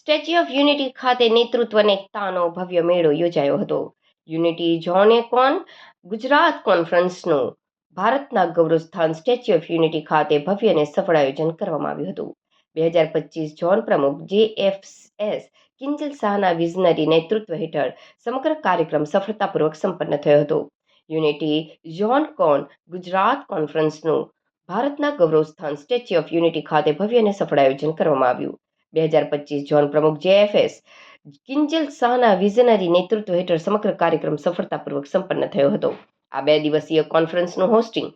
Statue of unity ખાતે નેતૃત્વ અને એકતાનો ભવ્ય મેળો યોજાયો હતો. યુનિટી જોને કોન? ગુજરાત કોન્ફરન્સનું. ભારતના ગૌરવસ્થાન સ્ટેચ્યુ ઓફ યુનિટી ખાતે ભવ્ય અને સફળ આયોજન કરવામાં આવ્યું હતું. બે હજાર પચીસ જોન પ્રમુખ જે એફ એસ કિંજલ શાહના વિઝનરી નેતૃત્વ હેઠળ સમગ્ર કાર્યક્રમ સફળતાપૂર્વક સંપન્ન થયો હતો. યુનિટી જોન કોન? ગુજરાત કોન્ફરન્સનું. ભારતના ગૌરવસ્થાન સ્ટેચ્યુ ઓફ યુનિટી ખાતે ભવ્ય અને સફળ આયોજન કરવામાં આવ્યું. બે હજાર પચીસ ઝોન પ્રમુખ જેએફએસ કિંજલ શાહના વિઝનરી નેતૃત્વ હેઠળ સમગ્ર કાર્યક્રમ સફળતાપૂર્વક સંપન્ન થયો હતો. આ બે દિવસીય કોન્ફરન્સનું હોસ્ટિંગ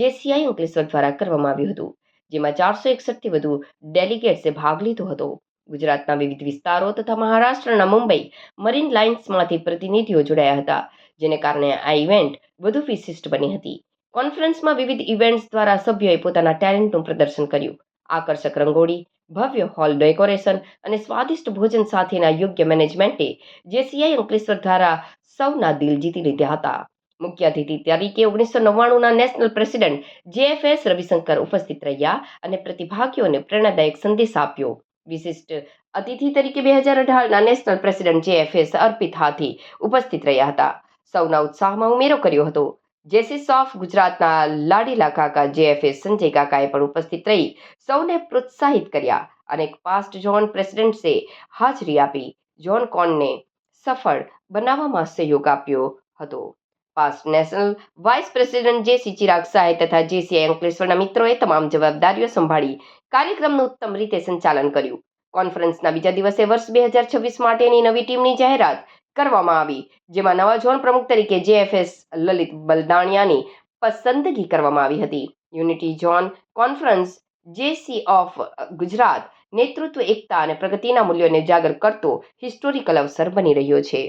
જેસીઆઈ અંકલેશ્વર દ્વારા કરવામાં આવ્યું હતું, જેમાં ચારસો એકસઠથી વધુ ડેલિગેટ્સે ભાગ લીધો હતો. ગુજરાતના વિવિધ વિસ્તારો તથા મહારાષ્ટ્રના મુંબઈ મરીન લાઇન્સમાંથી પ્રતિનિધિઓ જોડાયા હતા, જેને કારણે આ ઇવેન્ટ વધુ વિશિષ્ટ બની હતી. કોન્ફરન્સમાં વિવિધ ઇવેન્ટ્સ દ્વારા સભ્યોએ પોતાના ટેલેન્ટનું પ્રદર્શન કર્યું. આકર્ષક રંગોળી ભવ્ય હોલ ડેકોરેશન અને સ્વાદિષ્ટ ભોજન સાથેના યોગ્ય મેનેજમેન્ટે જેસીઆઈ અંકલેશ્વર દ્વારા સૌના દિલ જીતી લીધા હતા. મુખ્ય અતિથિ તરીકે ઓગણીસો નવ્વાણુંના નેશનલ પ્રેસિડેન્ટ જેએફએસ રવિશંકર ઉપસ્થિત રહ્યા અને પ્રતિભાગીઓને પ્રેરણાદાયક સંદેશ આપ્યો. વિશિષ્ટ અતિથિ તરીકે બે હજાર અઢારના નેશનલ પ્રેસિડેન્ટ જેએફએસ અર્પિત હાથી ઉપસ્થિત રહ્યા હતા. સૌના ઉત્સાહમાં ઉમેરો કર્યો હતો. જેસીસ ઓફ ગુજરાતના લાડીલા કાકા જેએફએસ સંજય કાકાએ પણ ઉપસ્થિત રહી સૌને પ્રોત્સાહિત કર્યા અને પાસ્ટ ઝોન પ્રેસિડેન્ટ્સે હાજરી આપી. ઝોન કોનને સફળ બનાવવામાં સહયોગ આપ્યો હતો. Past national vice president JC Chirag શાહે તથા જેસીઆઈ અંકલેશ્વરના મિત્રોએ તમામ જવાબદારીઓ સંભાળી કાર્યક્રમનું ઉત્તમ રીતે સંચાલન કર્યું. કોન્ફરન્સના બીજા દિવસે વર્ષ બે હજાર છવ્વીસ માટેની નવી ટીમની જાહેરાત કરવામાં આવી. જેમાં નવા ઝોન પ્રમુખ તરીકે જેએફએસ લલિત બલદાણિયાની પસંદગી કરવામાં આવી હતી. Unity zone conference, JC of Gujarat નેતૃત્વ, એકતા અને પ્રગતિના મૂલ્યોને ઉજાગર કરતો હિસ્ટોરિકલ અવસર બની રહ્યો છે.